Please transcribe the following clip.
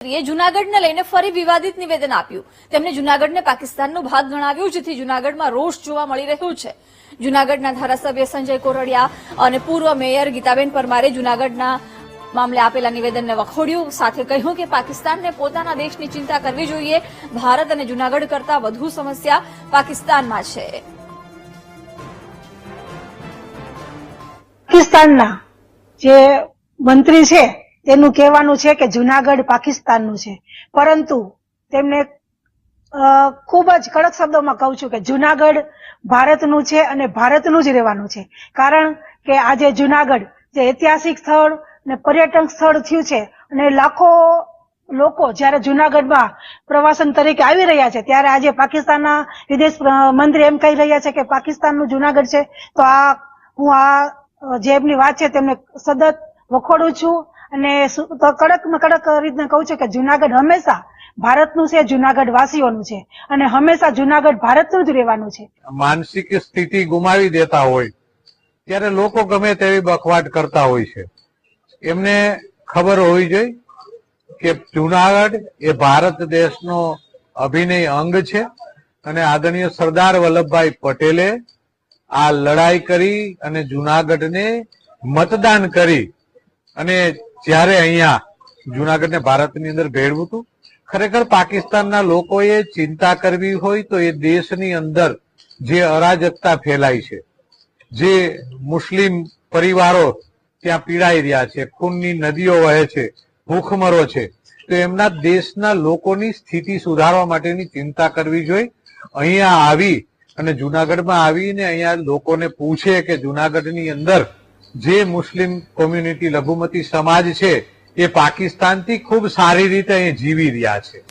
એ જુનાગઢને લઈને ફરી વિવાદિત નિવેદન આપ્યું. તેમણે જુનાગઢને પાકિસ્તાનનો ભાગ ગણાવ્યું, જેથી જુનાગઢમાં રોષ જોવા મળી રહ્યો છે. જુનાગઢના ધારાસભ્ય સંજય કોરડિયા અને પૂર્વ મેયર ગીતાબેન પરમારે જુનાગઢના મામલે આપેલા નિવેદનને વખોડ્યું. સાથે કહ્યું કે પાકિસ્તાનને પોતાના દેશની ચિંતા કરવી જોઈએ. ભારત અને જુનાગઢ કરતા વધુ સમસ્યા પાકિસ્તાનમાં છે. પાકિસ્તાનના જે મંત્રી છે તેનું કહેવાનું છે કે જુનાગઢ પાકિસ્તાનનું છે. પરંતુ તેમને ખૂબ જ કડક શબ્દોમાં કહું છું કે જુનાગઢ ભારતનું છે અને ભારતનું જ રહેવાનું છે. કારણ કે આજે જુનાગઢ જે ઐતિહાસિક સ્થળ અને પર્યટન સ્થળ થયું છે અને લાખો લોકો જ્યારે જુનાગઢમાં પ્રવાસન તરીકે આવી રહ્યા છે, ત્યારે આજે પાકિસ્તાનના વિદેશ મંત્રી એમ કહી રહ્યા છે કે પાકિસ્તાનનું જુનાગઢ છે. તો આ હું આ જે એમની વાત છે તેમને સતત વખોડું છું. અને કડકમાં કડક રીતના કહું છું કે જુનાગઢ હંમેશા ભારતનું છે જુનાગઢ વાસીઓનું છે. અને હંમેશા જુનાગઢ ભારતનું જ રહેવાનું છે. માનસિક સ્થિતિ ગુમાવી દેતા હોય, ત્યારે લોકો ગમે તેવી બખવાટ કરતા હોય છે. એમને ખબર હોવી જોઈએ કે જુનાગઢ એ ભારત દેશનો અભિનય અંગ છે અને આદરણીય સરદાર વલ્લભભાઈ પટેલે આ લડાઈ કરી અને જુનાગઢને મતદાન કરી અને જ્યારે અહીંયા જુનાગઢને ભારતની અંદર ભેળવું હતું, ખરેખર પાકિસ્તાનના લોકોએ ચિંતા કરવી હોય તો એ દેશની અંદર જે અરાજકતા ફેલાઈ છે, જે મુસ્લિમ પરિવારો ત્યાં પીડાઈ રહ્યા છે, ખૂનની નદીઓ વહે છે, ભૂખમરો છે, તો એમના દેશના લોકોની સ્થિતિ સુધારવા માટેની ચિંતા કરવી જોઈએ. અહીંયા આવી અને જુનાગઢમાં આવીને અહીંયા લોકોને પૂછે કે જુનાગઢની અંદર જે મુસ્લિમ કોમ્યુનિટી લઘુમતી સમાજ છે, એ પાકિસ્તાનથી ખૂબ સારી રીતે અહીં જીવી રહ્યા છે.